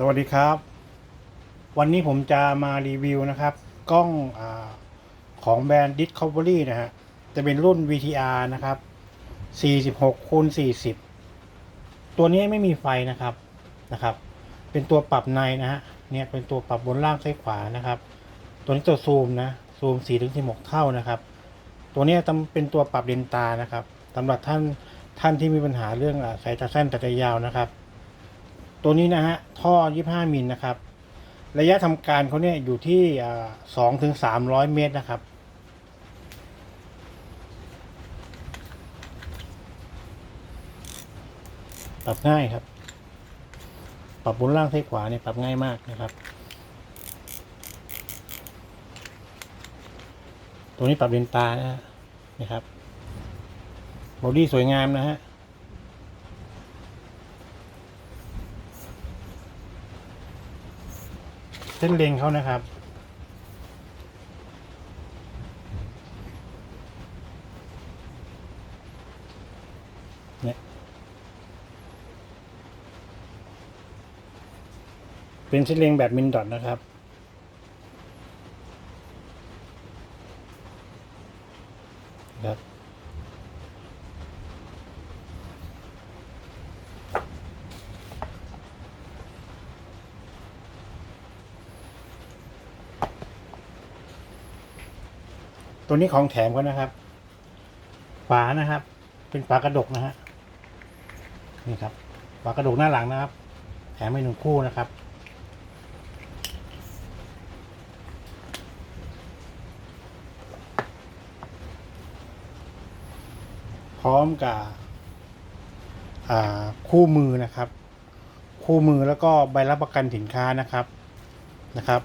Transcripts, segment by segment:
สวัสดีครับ วันนี้ผมจะมารีวิวนะครับ กล้องอของแบรนด์ Discovery นะฮะ จะเป็นรุ่น VTR นะครับ 46คูณ40 ตัวนี้ไม่มีไฟนะครับนะครับ เป็นตัวปรับในนะฮะเนี่ยเป็นตัวปรับบนล่างซ้ายขวานะครับ ตัวนี้ตัวซูมนะซูม4ถึง16 เท่านะครับ ตัวนี้ยต้องเป็นตัวปรับเลนตานะครับสำหรับท่านท่านที่มีปัญหาเรื่องสายตาสั้นตาตายาวนะครับ ตัวนี้นะฮะท่อ 25 มิลนะครับ ระยะทำการเขาเนี่ยอยู่ที่สองถึงสามร้อยเมตรนะครับ ปรับง่ายครับ ปรับบนล่างซ้ายขวาเนี่ยปรับง่ายมากนะครับ ตัวนี้ปรับเลนส์ตานะนะครับบอดี้สวยงามนะฮะ เส้นเล็งเขานะครับ เนี่ย เป็นเส้นเล็งแบบมินดอทนะครับครับ ตัวนี้ของแถมเขานะครับ ฝานะครับ เป็นฝากระดกนะฮะ นี่ครับ ฝากระดกหน้าหลังนะครับ แถมให้หนึ่งคู่นะครับ พร้อมกับคู่มือนะครับ คู่มือแล้วก็ใบรับประกันสินค้านะครับนะครับ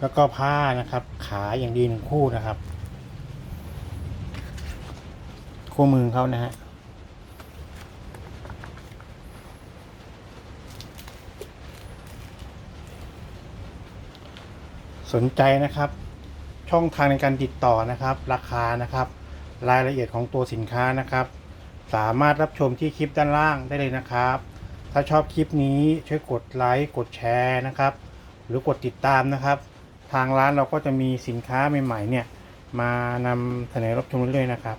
แล้วก็ผ้านะครับ ขาอย่างดีหนึ่งคู่นะครับ คู่มือเขานะฮะสนใจนะครับ ช่องทางในการติดต่อนะครับ ราคานะครับ รายละเอียดของตัวสินค้านะครับ สามารถรับชมที่คลิปด้านล่างได้เลยนะครับ ถ้าชอบคลิปนี้ช่วยกดไลค์กดแชร์นะครับ หรือกดติดตามนะครับ ทางร้านเราก็จะมีสินค้าใหม่ๆเนี่ย มานำเสนอรับชมเรื่อยๆนะครับ